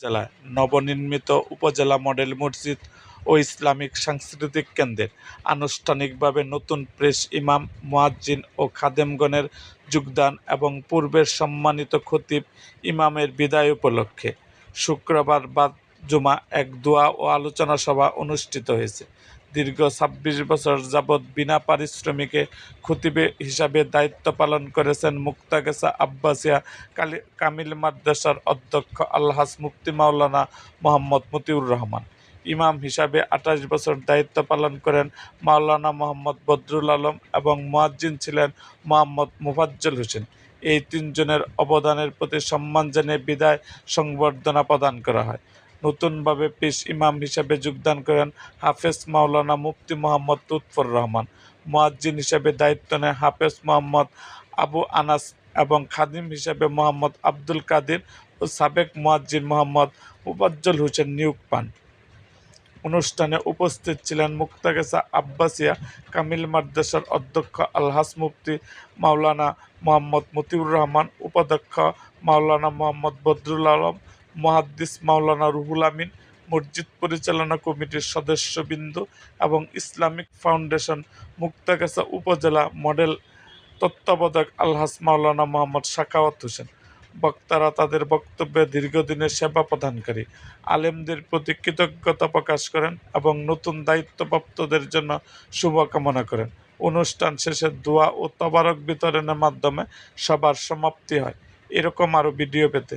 জেলায় নবনির্মিত উপজেলা মডেল মসজিদ ও ইসলামিক সাংস্কৃতিক কেন্দ্রের আনুষ্ঠানিকভাবে নতুন প্রেস ইমাম, মোয়াজ্জিন ও খাদেমগণের যোগদান এবং পূর্বের সম্মানিত খতিব ইমামের বিদায় উপলক্ষে শুক্রবার বাদ জুমা এক দোয়া ও আলোচনা সভা অনুষ্ঠিত হয়েছে। দীর্ঘ ছাব্বিশ বছর যাবৎ বিনা পারিশ্রমিকে খতিবে হিসাবে দায়িত্ব পালন করেছেন মুক্তাগেসা আব্বাসিয়া কালি, কামিল মাদ্রাসার অধ্যক্ষ আলহাস মুক্তি মাওলানা মোহাম্মদ মতিউর রহমান। ইমাম হিসাবে আঠাশ বছর দায়িত্ব পালন করেন মাওলানা মোহাম্মদ বদরুল আলম এবং মোয়াজ্জিন ছিলেন মোহাম্মদ মুফাজ্জল হোসেন। এই তিনজনের অবদানের প্রতি সম্মান জানিয়ে বিদায় সংবর্ধনা প্রদান করা হয়। নতুনভাবে পেশ ইমাম হিসাবে যোগদান করেন হাফেজ মাওলানা মুফতি মোহাম্মদ লুৎফর রহমান। মুয়াজ্জিন হিসাবে দায়িত্ব নেন হাফেজ মোহাম্মদ আবু আনাস এবং খাদিম হিসাবে মোহাম্মদ আব্দুল কাদির ও সাবেক মোয়াজ্জিন মোহাম্মদ মুফাজ্জল হোসেন নিয়োগ পান। অনুষ্ঠানে উপস্থিত ছিলেন মুক্তাগেসা আব্বাসিয়া কামিল মাদ্রাসার অধ্যক্ষ আলহাস মুফতি মাওলানা মোহাম্মদ মতিউর রহমান, উপাধ্যক্ষ মাওলানা মোহাম্মদ বদরুল আলম মুহাদ্দিস মাওলানা রুহুল আমিন, মসজিদ পরিচালনা কমিটির সদস্যবৃন্দ এবং ইসলামিক ফাউন্ডেশন, মুক্তাগাছা উপজেলা মডেল তত্ত্বাবধায়ক আলহাস মাওলানা মোহাম্মদ সাকাওয়াত হোসেন। বক্তারা তাদের বক্তব্যে দীর্ঘদিনের সেবা প্রদানকারী। আলেমদের প্রতি কৃতজ্ঞতা প্রকাশ করেন এবং নতুন দায়িত্বপ্রাপ্তদের জন্য শুভকামনা করেন। অনুষ্ঠান শেষে দোয়া ও তবারক বিতরণের মাধ্যমে সবার সমাপ্তি হয়। এরকম আরও ভিডিও পেতে